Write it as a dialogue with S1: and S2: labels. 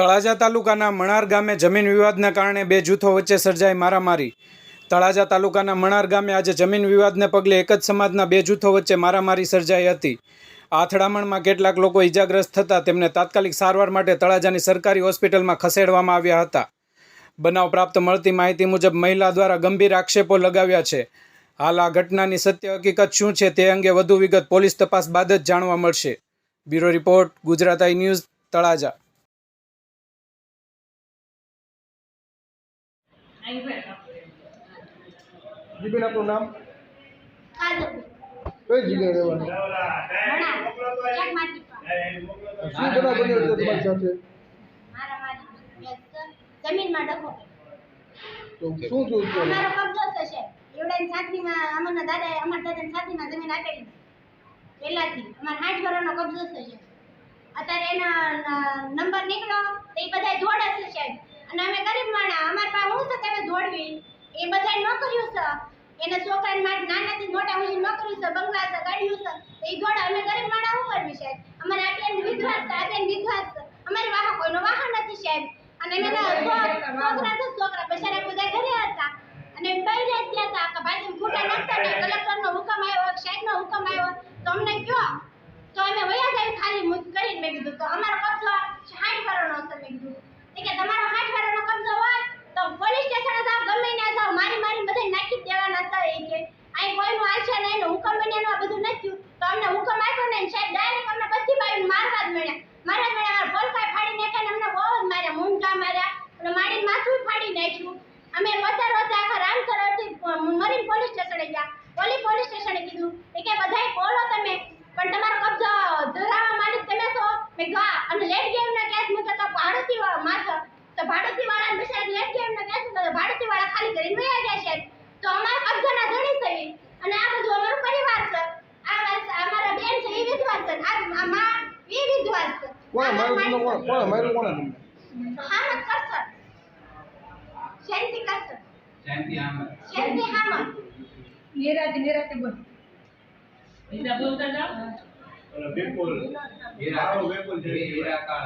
S1: તળાજા તાલુકાના મણાર ગામે જમીન વિવાદના કારણે બે જૂથો વચ્ચે સર્જાઈ મારામારી. તળાજા તાલુકાના મણાર ગામે આજે જમીન વિવાદને પગલે એક જ સમાજના બે જૂથો વચ્ચે મારામારી સર્જાઈ હતી. આ અથડામણમાં કેટલાક લોકો ઇજાગ્રસ્ત થતા તેમને તાત્કાલિક સારવાર માટે તળાજાની સરકારી હોસ્પિટલમાં ખસેડવામાં આવ્યા હતા. બનાવ પ્રાપ્ત મળતી માહિતી મુજબ મહિલા દ્વારા ગંભીર આક્ષેપો લગાવ્યા છે. હાલ આ ઘટનાની સત્ય હકીકત શું છે તે અંગે વધુ વિગત પોલીસ તપાસ બાદ જ જાણવા મળશે. Bureau report, Gujarat I news, Talaja.
S2: Dipen આપનું નામ? કઈ જગ્યાએ રહેવાનું? શું બન્યો હતો તમારી સાથે?
S3: જમીનમાં ડખો.
S2: તો શું થયું છે?
S3: અમારો કબજો થશે એવડાની છાતીમાં અમારના દાદાએ અમારા દાદાની છાતીમાં જમીન આપેલી. પહેલાથી. અમારા આઠ વર્ષનો કબજો થશે અત્યારે એના નંબર નીકળ્યો. તો એ બધા દોડે છે સાહેબ. અને અમે ગરીબ માણા અમારી પાસે હું છે તમે દોડવી. એ બધા ન કર્યું છે. એને છોકરાને માટે નાનાથી મોટા સુધી ન કર્યું છે. બંગલા છે ગાડીઓ છે. એ દોડે અમે ગરીબ માણા શું કરવી સાહેબ અમારે આટલા વિધવા છે આટલી વિધવા છે. અમારી વાહ કોઈનો વાહન નથી સાહેબ. અને એના છોકરા તો છોકરા બચારા બધા ઘરે હતા અને બૈરે જ ત્યાં હતા કે ભાઈ તમે ખોટા નાખતા નહીં કલેક્ટરનો હુકમ આવ્યો સાહેબનો હુકમ આવ્યો તો અમને કયો તો અમે વયા જાય ખાલી મુજ કરીને મેં કીધું તો અમારો કબજો સાઠ વાળાનો હશે મેં કીધું એ કે તમારો સાઠ વાળાનો કબજો હોય તો પોલીસ સ્ટેશન જાવ ગમે ત્યાં જાવ મારી મારી બધા નાખી જ દેવાના હતા એ કે અહીં કોઈનું હાલશે નહીં એનો હુકમ બન્યાનો આ બધું નથી થયું તો અમને હુકમ આપ્યો ને સાહેબ ડાયરેક્ટ અમને બધી બાજુ મારવા જ મળ્યા મારવા જ મળ્યા મારા પોલકાય ફાડી નાખ્યા ને અમને બહુ જ માર્યા મૂંગા માર્યા અને મારી માથું ફાડી નાખ્યું અમે રોતા રોતા આખા રામસરોવરથી મરીન પોલીસ સ્ટેશને ગયા. પોલી પોલીસ સ્ટેશને કીધું એ કે બધાય બોલો તમે પણ તમારો કબજો ધરાવવા માલિક તમે છો. મેં ગા અને લેટ ગેમના કેસ મૂકે તો ભાડુતી માથે તો. ભાડુતી વાળા બિચારા લેટ ગેમના કેસ મૂકે તો ભાડુતી વાળા ખાલી કરીને વયા ગયા છે. તો અમારા કબજાના ધણી થઈ અને આ બધું અમારો પરિવાર છે. આ વાત- અમારા બેન છે એ વિધવા છે. આ માં એ વિધવા છે.
S2: કોણ મારું કોણ? કોણ કોણ? ಶಾಂತಿ ಕಾಸು ಶಾಂತಿ
S3: ಹಾಮ ಶಾಂತಿ ಹಾಮ ನೀರಾತಿ
S4: ನೀರಾತಿ ಬೋಲ್.
S3: ಇದ ಬೋಲ್ತಲ್ಲ
S5: ಬೇಪೋಲ್ ಹೀರಾ ಬೇಪೋಲ್
S4: ಹೀರಾ ಕಾಳ